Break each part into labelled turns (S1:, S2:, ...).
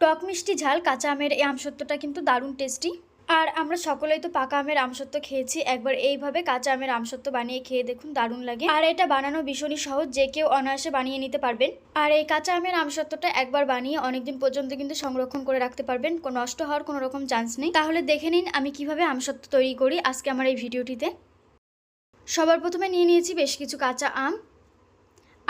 S1: টক মিষ্টি ঝাল, কাঁচা আমের এই আমসত্ত্বটা কিন্তু দারুণ টেস্টি আর আমরা সকলেই তো পাকা আমের আমসত্ত্ব খেয়েছি, একবার এইভাবে কাঁচা আমের আমসত্ত্ব বানিয়ে খেয়ে দেখুন, দারুণ লাগে। আর এটা বানানো ভীষণই সহজ, যে কেউ অনায়াসে বানিয়ে নিতে পারবেন। আর এই কাঁচা আমের আমসত্ত্বটা একবার বানিয়ে অনেকদিন পর্যন্ত কিন্তু সংরক্ষণ করে রাখতে পারবেন, কোনো নষ্ট হওয়ার কোনো রকম চান্স নেই। তাহলে দেখে নিন আমি কীভাবে আমসত্ত্ব তৈরি করি আজকে আমার এই ভিডিওটিতে। সবার প্রথমে নিয়ে নিয়েছি বেশ কিছু কাঁচা আম।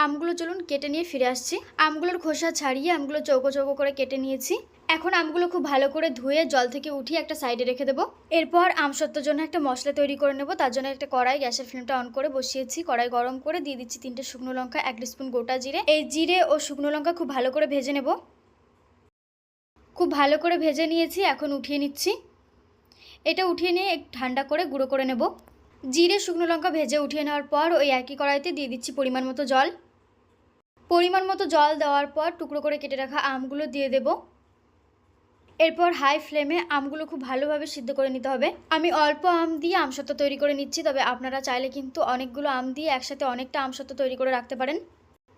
S1: আমগুলো চলুন কেটে নিয়ে ফিরে আসছি। আমগুলোর খোসা ছাড়িয়ে আমগুলো চৌকো চৌকো করে কেটে নিয়েছি। এখন আমগুলো খুব ভালো করে ধুয়ে জল থেকে উঠিয়ে একটা সাইডে রেখে দেবো। এরপর আমসত্ত্বর জন্য একটা মশলা তৈরি করে নেব। তার জন্য একটা কড়াই গ্যাসের ফ্লেমটা অন করে বসিয়েছি। কড়াই গরম করে দিয়ে দিচ্ছি তিনটে শুকনো লঙ্কা, এক স্পুন গোটা জিরে। এই জিরে ও শুকনো লঙ্কা খুব ভালো করে ভেজে নেব। খুব ভালো করে ভেজে নিয়েছি, এখন উঠিয়ে নিচ্ছি। এটা উঠিয়ে নিয়ে ঠান্ডা করে গুঁড়ো করে নেব। জিরে, শুকনো লঙ্কা ভেজে উঠিয়ে নেওয়ার পর ওই একই কড়াইতে দিয়ে দিচ্ছি পরিমাণ মতো জল। পরিমাণ মতো জল দেওয়ার পর টুকরো করে কেটে রাখা আমগুলো দিয়ে দেব। এরপর হাই ফ্লেমে আমগুলো খুব ভালোভাবে সিদ্ধ করে নিতে হবে। আমি অল্প আম দিয়ে আমসত্ত্ব তৈরি করে নিচ্ছি, তবে আপনারা চাইলে কিন্তু অনেকগুলো আম দিয়ে একসাথে অনেকটা আমসত্ত্ব তৈরি করে রাখতে পারেন।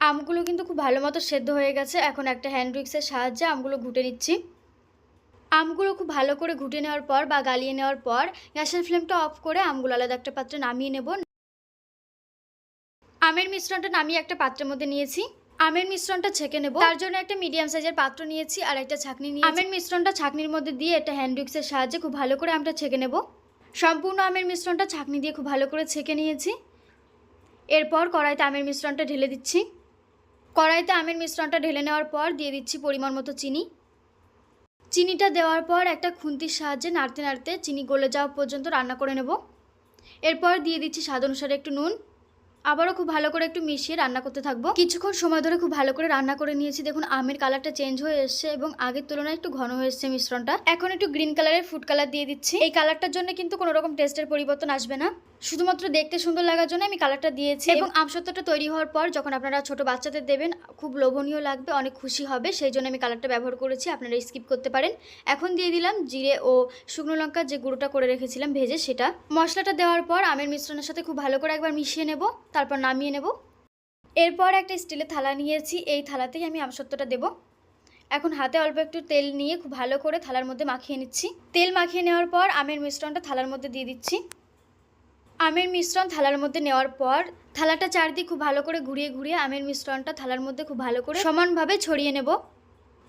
S1: আমগুলো কিন্তু খুব ভালো মতো সেদ্ধ হয়ে গেছে, এখন একটা হ্যান্ড উইক্সের সাহায্যে আমগুলো ঘুটে নিচ্ছি। আমগুলো খুব ভালো করে ঘুটে নেওয়ার পর বা গালিয়ে নেওয়ার পর গ্যাসের ফ্লেমটা অফ করে আমগুলো আলাদা একটা পাত্রে নামিয়ে নেব। আমের মিশ্রণটা নামিয়ে একটা পাত্রের মধ্যে নিয়েছি। আমের মিশ্রণটা ছেঁকে নেব। তার জন্য একটা মিডিয়াম সাইজের পাত্র নিয়েছি আর একটা ছাকনি নিয়ে আমের মিশ্রণটা ছাকনির মধ্যে দিয়ে একটা হ্যান্ড উইক্সের সাহায্যে খুব ভালো করে আমটা ছেঁকে নেব। সম্পূর্ণ আমের মিশ্রণটা ছাকনি দিয়ে খুব ভালো করে ছেঁকে নিয়েছি। এরপর কড়াইতে আমের মিশ্রণটা ঢেলে দিচ্ছি। কড়াইতে আমের মিশ্রণটা ঢেলে নেওয়ার পর দিয়ে দিচ্ছি পরিমাণ মতো চিনি। চিনিটা দেওয়ার পর একটা খুন্তির সাহায্যে নাড়তে নাড়তে চিনি গলে যাওয়া পর্যন্ত রান্না করে নেব। এরপর দিয়ে দিচ্ছি স্বাদ অনুসারে একটু নুন। আবারও খুব ভালো করে একটু মিশিয়ে রান্না করতে থাকব। কিছুক্ষণ সময় ধরে খুব ভালো করে রান্না করে নিয়েছি। দেখুন, আমের কালারটা চেঞ্জ হয়ে এসছে এবং আগের তুলনায় একটু ঘন হয়ে এসছে মিশ্রণটা। এখন একটু গ্রিন কালারের ফুড কালার দিয়ে দিচ্ছি। এই কালারটার জন্য কিন্তু কোনো রকম টেস্টের পরিবর্তন আসবে না। শুধুমাত্র দেখতে সুন্দর লাগার জন্য আমি কালারটা দিয়েছি এবং আমসত্ত্বটা তৈরি হওয়ার পর যখন আপনারা ছোট বাচ্চাদের দেবেন খুব লোভনীয় লাগবে অনেক খুশি হবে সেই জন্য আমি কালারটা ব্যবহার করেছি আপনারা স্কিপ করতে পারেন। এখন দিয়ে দিলাম জিরে ও শুকনো লঙ্কার যে গুঁড়োটা করে রেখেছিলাম ভেজে সেটা। মশলাটা দেওয়ার পর আমের মিশ্রণের সাথে খুব ভালো করে একবার মিশিয়ে নেব তারপর নামিয়ে নেব। এরপর একটা স্টিলের থালা নিয়েছি এই থালাতেই আমি আমসত্ত্বটা দেবো। এখন হাতে অল্প একটু তেল নিয়ে খুব ভালো করে থালার মধ্যে মাখিয়ে নিচ্ছি। তেল মাখিয়ে নেওয়ার পর আমের মিশ্রণটা থালার মধ্যে দিয়ে দিচ্ছি। আমের মিশ্রণ থালার মধ্যে নেওয়ার পর থালাটা চারদিক খুব ভালো করে ঘুরিয়ে ঘুরিয়ে আমের মিশ্রণটা থালার মধ্যে খুব ভালো করে সমানভাবে ছড়িয়ে নেব।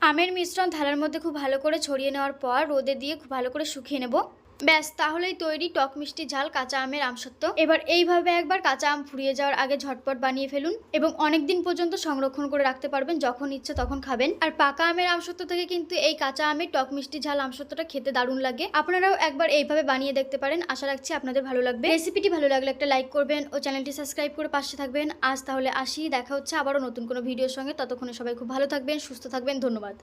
S1: আমের মিশ্রণ থালার মধ্যে খুব ভালো করে ছড়িয়ে নেওয়ার পর রোদে দিয়ে খুব ভালো করে শুকিয়ে নেব। ব্যাস, তাহলেই তৈরি টক মিষ্টি ঝাল কাঁচা আমের আমসত্ত্ব এবার এইভাবে একবার কাঁচা আম ফুরিয়ে যাওয়ার আগে ঝটপট বানিয়ে ফেলুন এবং অনেক দিন পর্যন্ত সংরক্ষণ করে রাখতে পারবেন যখন ইচ্ছে তখন খাবেন। আর পাকা আমের আমসত্ত্ব থেকে কিন্তু এই কাঁচা আমের টক মিষ্টি ঝাল আমসত্ত্বটা খেতে দারুণ লাগে। আপনারাও একবার এইভাবে বানিয়ে দেখতে পারেন। আশা রাখছি আপনাদের ভালো লাগবে। রেসিপিটি ভালো লাগলে একটা লাইক করবেন ও চ্যানেলটি সাবস্ক্রাইব করে পাশে থাকবেন। আজ তাহলে আসি, দেখা হচ্ছে আবারও নতুন কোনো ভিডিওর সঙ্গে। ততক্ষণে সবাই খুব ভালো থাকবেন, সুস্থ থাকবেন। ধন্যবাদ।